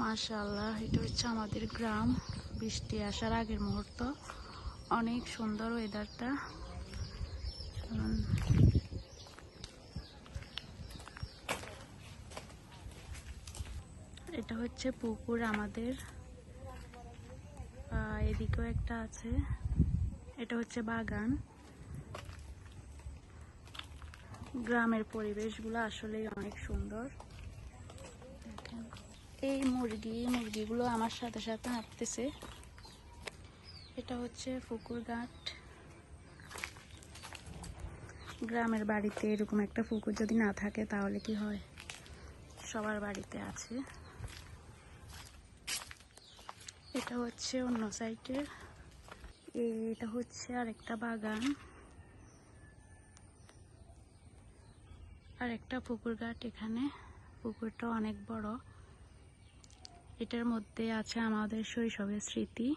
মাশাআল্লাহ, এটা হচ্ছে আমাদের গ্রাম। বৃষ্টি আসার আগের মুহূর্ত। অনেক সুন্দর ওয়েদারটা এটা হচ্ছে পুকুর আমাদের। এদিকেও একটা আছে। এটা হচ্ছে বাগান। গ্রামের পরিবেশগুলো আসলেই অনেক সুন্দর। এই মুরগি, মুরগিগুলো আমার সাথে সাথে হাঁটতেছে। এটা হচ্ছে পুকুর ঘাট গ্রামের বাড়িতে এরকম একটা পুকুর যদি না থাকে তাহলে কি হয়? সবার বাড়িতে আছে। এটা হচ্ছে অন্য সাইডের। এটা হচ্ছে আরেকটা বাগান। আর একটা পুকুর ঘাট এখানে। পুকুরটা অনেক বড়। এটার মধ্যে আছে আমাদের শৈশবের স্মৃতি।